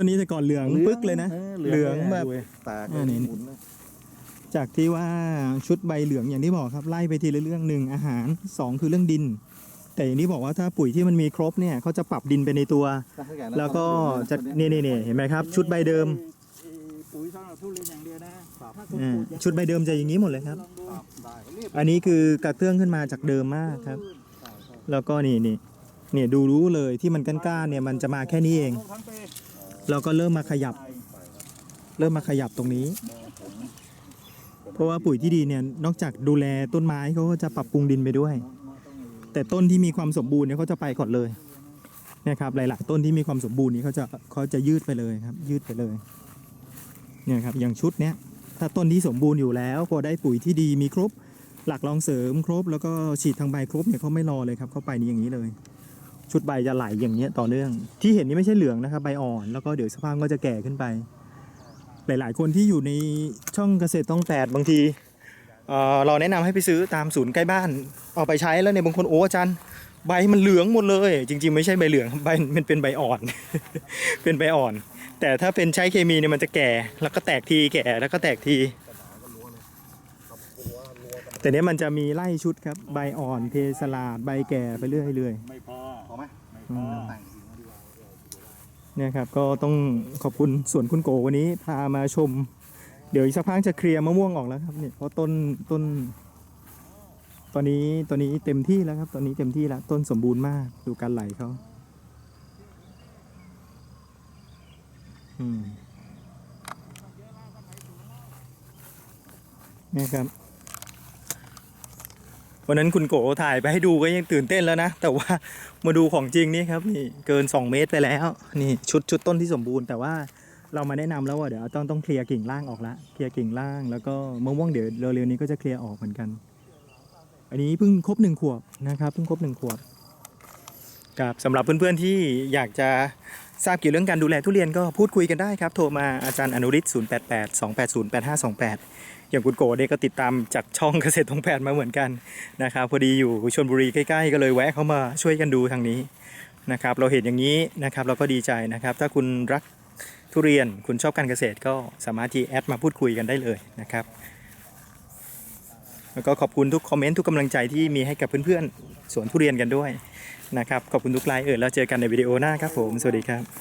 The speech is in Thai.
ต้นนี้แต่ก่อนเหลืองปึ๊กเลยนะ เหลืองแบบตาอ่านี่หมุนเลยจากที่ว่าชุดใบเหลืองอย่างที่บอกครับไล่ไปทีละเรื่องหนึ่งอาหารสองคือเรื่องดิน แต่อย่างที่บอกว่าถ้าปุ๋ยที่มันมีครบเนี่ยเขาจะปรับดินไปในตัว แล้วก็จะนี่นี่นี่เห็นไหมครับ ชุดใบเดิมปุ๋ยสำหรับทุเรียนอย่างเดียวนะถ้าคุณอ่าปลูกอย่างชุดใบเดิมจะอย่างนี้หมดเลยครับลองดูครับได้รีบอันนี้คือกระเตื้องขึ้นมาจากเดิมมากครับ แล้วก็นี่นี่เนี่ยดูรู้เลยที่มันก้านๆเนี่ยมันจะมาแค่นี้เอง ทั้งปีแล้วก็เริ่มมาขยับ เริ่มมาขยับตรงนี้ เพราะว่าปุ๋ยที่ดีเนี่ยนอกจากดูแลต้นไม้เขาก็จะปรับปรุงดินไปด้วย แต่ต้นที่มีความสมบูรณ์เนี่ยเขาจะไปก่อนเลยเนี่ยครับหลายๆต้นที่มีความสมบูรณ์นี้เขาจะเขาจะยืดไปเลยครับ ยืดไปเลยเนี่ยครับอย่างชุดเนี้ยถ้าต้นที่สมบูรณ์อยู่แล้ว พอได้ปุ๋ยที่ดีมีครบ หลักรองเสริมครบ แล้วก็ฉีดทางใบครบเนี่ยเขาไม่รอเลยครับเขาไปนี่อย่างนี้เลย ชุดใบจะไหลอย่างเงี้ยต่อเนื่อง ที่เห็นนี่ไม่ใช่เหลืองนะครับใบอ่อนแล้วก็เดี๋ยวสกพักก็จะแก่ขึ้นไป หลาย ๆ คนที่อยู่ในช่องเกษตรต้องแปดบางทีเอ่อเราแนะนำให้ไปซื้อตามศูนย์ใกล้บ้าน เอาไปใช้แล้วเนี่ยบางคนโอ้อาจารย์ใบมันเหลืองหมดเลย จริง ๆ ไม่ใช่ใบเหลืองใบมันเป็นใบอ่อน เป็นใบอ่อน แต่ถ้าเป็นใช้เคมีเนี่ยมันจะแก่ แล้วก็แตกทีแก่แล้วก็แตกที แต่เนี้ยมันจะมีไล่ชุดครับใบอ่อนเพสลาดใบแก่ไปเรื่อยๆไม่พอ อืมเนี่ยครับก็ต้องขอบคุณสวนคุณโกวันนี้พามาชม เดี๋ยวอีกสักพักจะเคลียร์มะม่วงออกแล้วครับเนี่ยเพราะต้นต้น ตอนนี้ตอนนี้เต็มที่แล้วครับ ตอนนี้เต็มที่แล้วต้นสมบูรณ์มากดูการไหลเขาอืมเนี่ยครับ วันนั้นคุณโกถ่ายไปให้ดูก็ยังตื่นเต้นแล้วนะ แต่ว่ามาดูของจริงนี่ครับนี่เกิน 2 เมตรไปแล้ว นี่ชุดชุดต้นที่สมบูรณ์แต่ว่าเรามาแนะนำแล้วว่าเดี๋ยวต้องต้องเคลียร์กิ่งล่างออกละเคลียร์กิ่งล่างแล้วก็มะม่วงเดี๋ยวเร็วๆนี้ก็จะเคลียร์ออกเหมือนกัน อันนี้เพิ่งครบหนึ่งขวบนะครับเพิ่งครบหนึ่งขวบครับสำหรับเพื่อนๆที่อยากจะ ทราบเกี่ยวเรื่องการดูแลทุเรียนก็พูดคุยกันได้ครับ โทรมาอาจารย์อนุริศ088 280 8528 อย่างคุณโกเด็ก็ติดตามจากช่องเกษตรทงแปดมาเหมือนกันนะครับพอดีอยู่ชนบุรีใกล้ๆ ก็เลยแวะเข้ามาช่วยกันดูทางนี้นะครับเราเห็นอย่างนี้นะครับเราก็ดีใจนะครับ ถ้าคุณรักทุเรียนคุณชอบการเกษตรก็สามารถที่แอดมาพูดคุยกันได้เลยนะครับแล้วก็ขอบคุณทุกคอมเมนต์ทุกกำลังใจที่มีให้กับเพื่อนๆ สวนทุเรียนกันด้วยนะครับ ขอบคุณทุกไลน์เออแล้วเจอกันในวิดีโอหน้าครับผม สวัสดีครับ